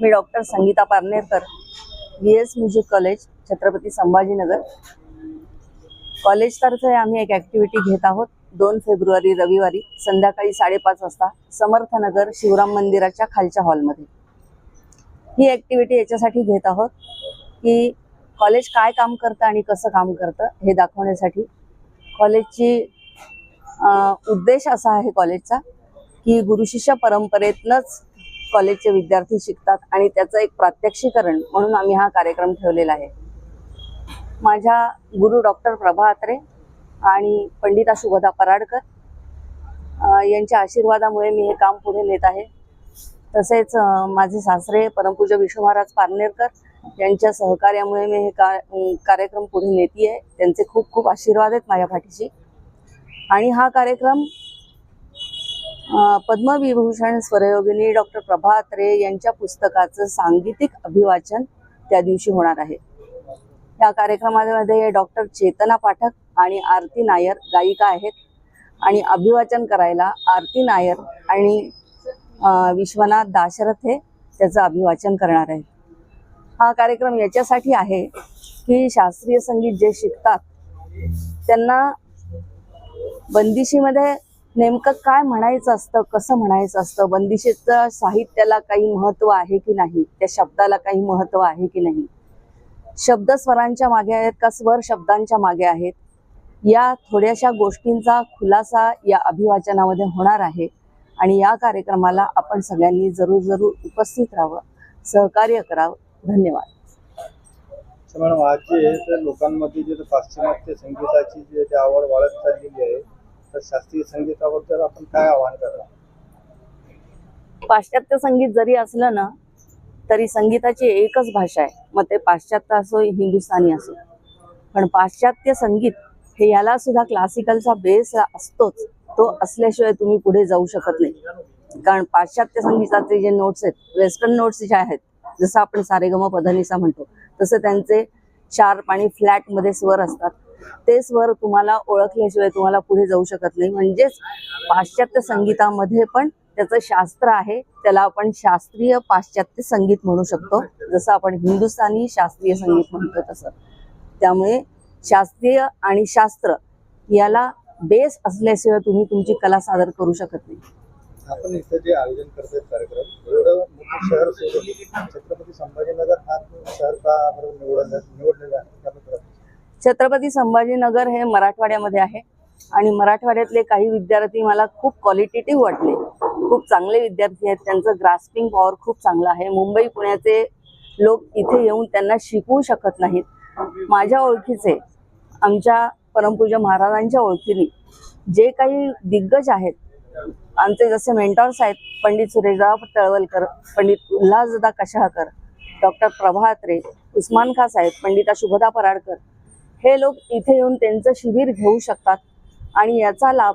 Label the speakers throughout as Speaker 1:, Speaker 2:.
Speaker 1: मी doctor Sangeeta Parnerkar B S music college Chhatrapati Sambhajinagar. कॉलेजतर्फे आम्ही एक activity घेत आहोत. दोन फेब्रुवारी रविवारी संध्याकाळी साडेपाच वाजता समर्थनगर शिवराम मंदिराच्या खालच्या हॉलमध्ये. ही ॲक्टिव्हिटी याच्यासाठी घेत आहोत की कॉलेज काय काम करतं आणि कसं काम करतं हे दाखवण्यासाठी. कॉलेजची उद्देश असा आहे कॉलेजचा की गुरुशिष्य परंपरेतनंच कॉलेजचे विद्यार्थी शिकतात आणि त्याचं एक प्रात्यक्षिकरण म्हणून आम्ही हा कार्यक्रम ठेवलेला आहे. माझ्या गुरु डॉक्टर प्रभा अत्रे आणि पंडिता शुभदा पराडकर यांच्या आशीर्वादामुळे मी हे काम पुढे नेत आहे. तसेच माझे सासरे परमपूज्य विश्व महाराज पारनेरकर यांच्या सहकार्यामुळे मी हे का कार्यक्रम पुढे नेती आहे त्यांचे खूप खूप आशीर्वाद आहेत माझ्या पाठीशी. आणि हा कार्यक्रम पद्मविभूषण स्वरयोगिनी डॉक्टर प्रभा अत्रे यांच्या पुस्तकाचं सांगीतिक अभिवाचन त्या दिवशी होणार आहे. या कार्यक्रमामध्ये डॉक्टर चेतना पाठक आणि आरती नायर गायिका आहेत. आणि अभिवाचन करायला आरती नायर आणि विश्वनाथ दाशरथ हे त्याचं अभिवाचन करणार आहेत. हा कार्यक्रम याच्यासाठी आहे की शास्त्रीय संगीत जे शिकतात त्यांना बंदिशीमध्ये नेमकं काय म्हणायचं असतं कसं म्हणायचं असतं बंदिशेचं साहित्याला काही महत्त्व आहे की नाही? त्या शब्दाला काही महत्त्व आहे की नाही? शब्द स्वरांच्या मागे आहेत का स्वर शब्दांच्या मागे आहेत? या थोड्याशा गोष्टींचा खुलासा या अभिवाचनामध्ये होणार आहे आणि या कार्यक्रमाला आपण सगळ्यांनी जरूर जरूर उपस्थित राहावं सहकार्य करावं. धन्यवाद.
Speaker 2: मॅडम आज जे लोकांमध्ये जे पाश्चिमात्य संगीताची जी आवड वाढत चाललेली आहे. तर शास्त्रीय संगीताबद्दल आपण काय आव्हान करणार?
Speaker 1: पाश्चात्य संगीत जरी असलं ना तरी संगीताची एकच भाषा आहे. मग ते पाश्चात्य असो हिंदुस्थानी असो. पण पाश्चात्य संगीत हे याला सुद्धा क्लासिकलचा बेस असतोच. तो असल्याशिवाय तुम्ही पुढे जाऊ शकत नाही. कारण पाश्चात्य संगीताचे जे नोट्स आहेत वेस्टर्न नोट्स जे आहेत जसं आपण सारेगम पधनिसा म्हणतो तसं त्यांचे शार्प आणि फ्लॅटमध्ये स्वर असतात. ते स्वर तुम्हाला ओळखल्याशिवाय तुम्हाला पुढे जाऊ शकत नाही. म्हणजेच पाश्चात्य संगीतामध्ये पण त्याचं शास्त्र आहे. त्याला आपण शास्त्रीय पाश्चात्य संगीत म्हणू शकतो. जसं आपण हिंदुस्थानी शास्त्रीय संगीत म्हणतो तसं. त्यामुळे शास्त्रीय आणि शास्त्र याला बेस असल्याशिवाय तुम्ही तुमची कला सादर करू शकत नाही.
Speaker 2: आपण इथं जे आयोजन करतोय कार्यक्रम एवढं मोठं शहर सोडून छत्रपती संभाजीनगर हा शहर का निवडलं निवडलेलं आहे?
Speaker 1: छत्रपती संभाजीनगर हे मराठवाड्यामध्ये आहे. आणि मराठवाड्यातले काही विद्यार्थी मला खूप क्वालिटेटिव्ह वाटले. खूप चांगले विद्यार्थी आहेत. त्यांचं ग्रास्पिंग पॉवर खूप चांगलं आहे. मुंबई पुण्याचे लोक इथे येऊन त्यांना शिकवू शकत नाहीत. माझ्या ओळखीचे आमच्या परमपूज्य महाराजांच्या ओळखीने जे काही दिग्गज आहेत आमचे जसे मेंटॉर्स आहेत पंडित सुरेशराव तळवलकर पंडित उल्हासदा कशाळकर डॉक्टर प्रभात रे उस्मान खा साहेब पंडिता शुभदा पराडकर हे लोक इथे येऊन त्यांचं शिबिर घेऊ शकतात आणि याचा लाभ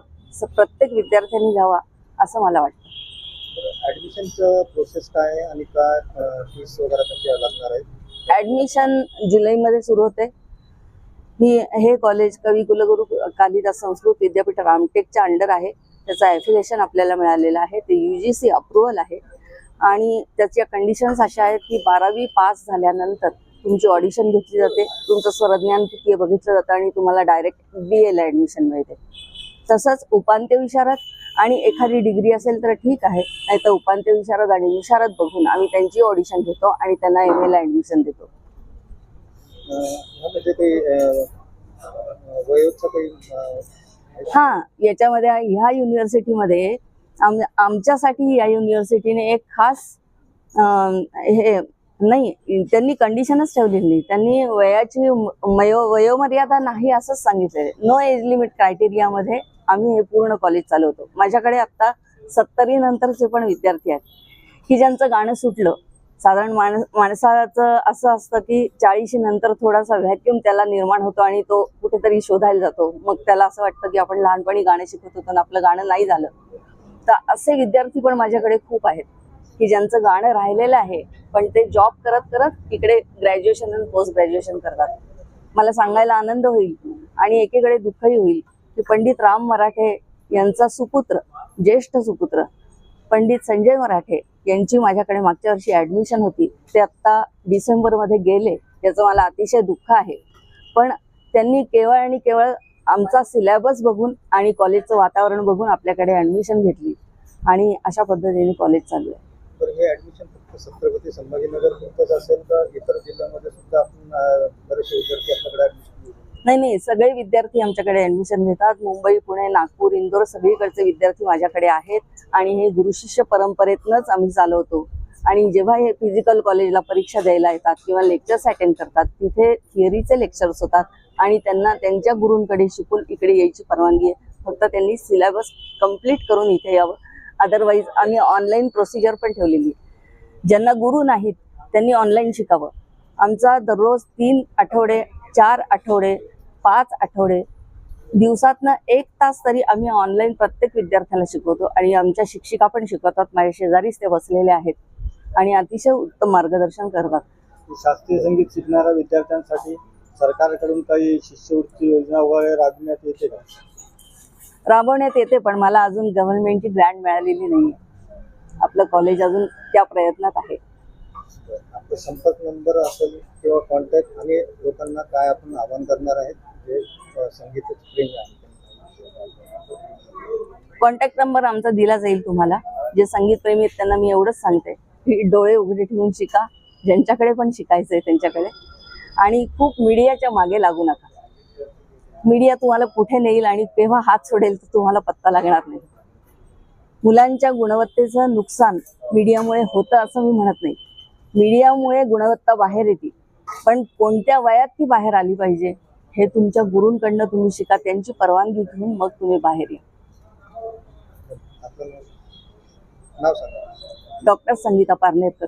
Speaker 1: प्रत्येक विद्यार्थ्यांनी घ्यावा असं मला वाटतं.
Speaker 2: ऍडमिशनचं प्रोसेस काय आहे आणि काय फीस वगैरे कशी लागणार आहे?
Speaker 1: ऍडमिशन जुलैमध्ये सुरू होते. ही हे कॉलेज कवी कुलगुरू कालिदास संस्कृत विद्यापीठ रामटेकच्या अंडर आहे. त्याचं ॲफिलेशन आपल्याला मिळालेलं आहे. ते यू जी सी अप्रुव्हल आहे. आणि त्याच्या कंडिशन्स अशा आहेत की बारावी पास झाल्यानंतर तुमची ऑडिशन घेतली जाते तुमचं स्वरज्ञान किती बघितलं जातं आणि तुम्हाला डायरेक्ट बी एला ॲडमिशन मिळते. तसंच उपांत्य विशारद आणि एखादी डिग्री असेल तर ठीक आहे नाही तर उपांत्य विशारद आणि विशारद बघून आम्ही त्यांची ऑडिशन घेतो आणि त्यांना एम एला ॲडमिशन देतो.
Speaker 2: अं,
Speaker 1: हा याच्यामध्ये ह्या युनिव्हर्सिटीमध्ये आम आमच्यासाठी या युनिव्हर्सिटीने एक खास हे नाही त्यांनी कंडिशनच ठेवलेली नाही. त्यांनी वयाची मयो वयोमर्यादा नाही असंच सांगितलेलं नो एज लिमिट क्रायटेरियामध्ये आम्ही हे पूर्ण कॉलेज चालवतो. माझ्याकडे आता सत्तरी नंतरचे पण विद्यार्थी आहेत. की ज्यांचं गाणं सुटलं साधारण माणस माणसाचं असं असतं की चाळीशी नंतर थोडासा व्हॅक्युम त्याला निर्माण होतो आणि तो कुठेतरी शोधायला जातो. मग त्याला असं वाटतं की आपण लहानपणी गाणं शिकत होतो आणि आपलं गाणं नाही झालं. तर असे विद्यार्थी पण माझ्याकडे खूप आहेत. की ज्यांचं गाणं राहिलेलं आहे पण ते जॉब करत करत इकडे ग्रॅज्युएशन आणि पोस्ट ग्रॅज्युएशन करतात. मला सांगायला आनंद होईल आणि एकीकडे दुःखही होईल की पंडित राम मराठे यांचा सुपुत्र ज्येष्ठ सुपुत्र पंडित संजय मराठे यांची माझ्याकडे मागच्या वर्षी ऍडमिशन होती. ते आत्ता डिसेंबरमध्ये गेले याचं मला अतिशय दुःख आहे. पण त्यांनी केवळ आणि केवळ आमचा सिलेबस बघून आणि कॉलेजचं वातावरण बघून आपल्याकडे ऍडमिशन घेतली. आणि अशा पद्धतीने कॉलेज चालू आहे.
Speaker 2: तर हे ऍडमिशन फक्त छत्रपती संभाजीनगर पुरतच असेल का? इतर जिल्ह्यामध्ये सुद्धा आपण बरेचसे विद्यार्थी आपल्याकडे ऍडमिशन घेऊ
Speaker 1: नाही नाही सगळे विद्यार्थी आमच्याकडे ऍडमिशन घेतात. मुंबई पुणे नागपूर इंदोर सगळीकडचे विद्यार्थी माझ्याकडे आहेत आणि हे गुरुशिष्य परंपरेतनंच आम्ही चालवतो. आणि जेव्हा हे फिजिकल कॉलेजला परीक्षा द्यायला येतात किंवा लेक्चर्स अटेंड करतात तिथे थिअरीचे लेक्चर्स होतात आणि त्यांना त्यांच्या गुरूंकडे शिकून इकडे यायची परवानगी आहे. फक्त त्यांनी सिलेबस कंप्लीट करून इथे यावं. अदरवाईज आम्ही ऑनलाईन प्रोसिजर पण ठेवलेली ज्यांना गुरु नाहीत त्यांनी ऑनलाईन शिकावं. आमचा दररोज तीन आठवडे चार आठवडे पाच आठवडे दिवसातनं एक तास तरी आम्ही ऑनलाईन प्रत्येक विद्यार्थ्याला शिकवतो आणि आमच्या शिक्षिका पण शिकवतात. माझ्या शेजारीच ते बसलेले आहेत आणि अतिशय उत्तम मार्गदर्शन करतात.
Speaker 2: शास्त्रीय संगीत शिकणाऱ्या विद्यार्थ्यांसाठी सरकारकडून काही शिष्यवृत्ती योजना वगैरे राबविण्यात येते का?
Speaker 1: राबवण्यात येते पण मला अजून गव्हर्नमेंटची ग्रँट मिळालेली नाही आपलं कॉलेज अजून त्या प्रयत्नात आहे.
Speaker 2: आपला संपर्क नंबर असेल किंवा कॉन्टॅक्ट आणि लोकांना काय आपण आवाहन करणार आहेत जे प्रेमी आहेत.
Speaker 1: कॉन्टॅक्ट नंबर आमचा दिला जाईल तुम्हाला. जे संगीतप्रेमी आहेत त्यांना मी एवढंच सांगते. की डोळे उघडे ठेवून शिका. ज्यांच्याकडे पण शिकायचंय त्यांच्याकडे. आणि खूप मीडियाच्या मागे लागू नका. मीडिया तुम्हाला कुठे नेईल आणि केव्हा हात सोडेल तर तुम्हाला पत्ता लागणार नाही. मुलांच्या गुणवत्तेचं नुकसान मीडियामुळे होतं असं मी म्हणत नाही. मीडियामुळे गुणवत्ता बाहेर येते. पण कोणत्या वयात ती बाहेर आली पाहिजे हे तुमच्या गुरूंकडनं तुम्ही शिका त्यांची परवानगी घेऊन मग तुम्ही बाहेर या. डॉक्टर संगीता पारनेरकर.